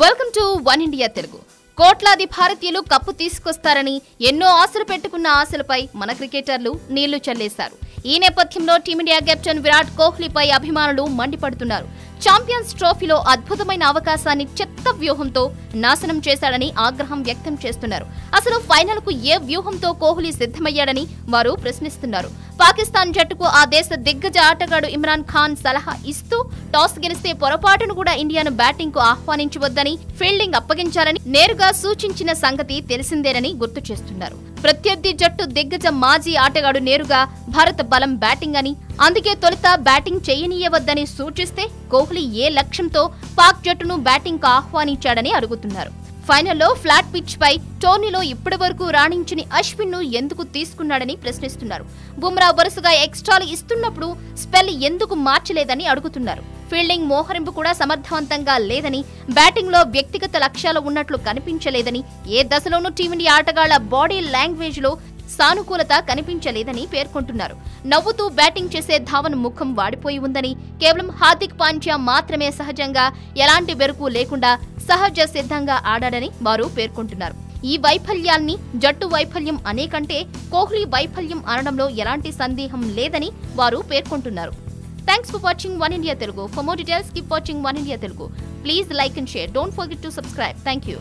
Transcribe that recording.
Welcome to one India Telugu కోట్లాది భారతీయులు cup తీసుకొస్తారని ఎన్నో ఆశలు పెట్టుకున్న ఆశలపై మన క్రికెటర్లు నీళ్ళు చల్లేశారు. ఈ నేపథ్యంలో టీమిండియా కెప్టెన్ విరాట్ కోహ్లీపై అభిమానులు మండిపడుతున్నారు. ఛాంపియన్స్ ట్రోఫీలో అద్భుతమైన అవకాశాన్ని చెత్త వ్యూహంతో నాశనం చేశాడని ఆగ్రహం వ్యక్తం చేస్తున్నారు. అసలు ఫైనల్కు ఏ వ్యూహంతో కోహ్లీ సిద్ధమయ్యాడని వారు ప్రశ్నిస్తున్నారు. పాకిస్తాన్ జట్టుకు ఆ దేశ దిగ్గజ ఆటగాడు ఇమ్రాన్ ఖాన్ సలహా ఇస్తూ టాస్ గెలిస్తే పొరపాటును కూడా ఇండియాను బ్యాటింగ్కు ఆహ్వానించవద్దని ఫీల్డింగ్ అప్పగించాలని నేరుగా సూచించిన సంగతి తెలిసిందేనని గుర్తు చేస్తున్నారు. ప్రత్యర్థి జట్టు దిగ్గజ మాజీ ఆటగాడు నేరుగా భారత బలం బ్యాటింగ్ అని అందుకే తొలుత బ్యాటింగ్ చేయనీయవద్దని సూచిస్తే కోహ్లీ ఏ లక్ష్యంతో పాక్ జట్టును బ్యాటింగ్కు ఆహ్వానించాడని అడుగుతున్నారు. ఫైనల్లో ఫ్లాట్ పిచ్ పై టోర్నీలో ఇప్పటి వరకు రాణించని అశ్విన్ను ఎందుకు తీసుకున్నాడని ప్రశ్నిస్తున్నారు. బుమ్రా వరుసగా ఎక్స్ట్రాలు ఇస్తున్నప్పుడు స్పెల్ ఎందుకు మార్చలేదని అడుగుతున్నారు. ఫీల్డింగ్ మోహరింపు కూడా సమర్థవంతంగా లేదని బ్యాటింగ్లో వ్యక్తిగత లక్ష్యాలు ఉన్నట్లు కనిపించలేదని ఏ దశలోనూ టీమిండియా ఆటగాళ్ళ బాడీ లాంగ్వేజ్లో సానుకూలత కనిపించలేదని పేర్కొంటున్నారు. నవ్వుతూ బ్యాటింగ్ చేసే ధావన్ ముఖం వాడిపోయి ఉందని కేవలం హార్దిక్ పాండ్యా మాత్రమే సహజంగా ఎలాంటి బెరుకు లేకుండా సహజ సిద్ధంగా ఆడాడని వారు పేర్కొంటున్నారు. ఈ వైఫల్యాల్ని జట్టు వైఫల్యం అనే కంటే కోహ్లీ వైఫల్యం అనడంలో ఎలాంటి సందేహం లేదని వారు పేర్కొంటున్నారు. Thanks for watching one India Telugu for more details keep watching one India Telugu please like and share don't forget to subscribe thank you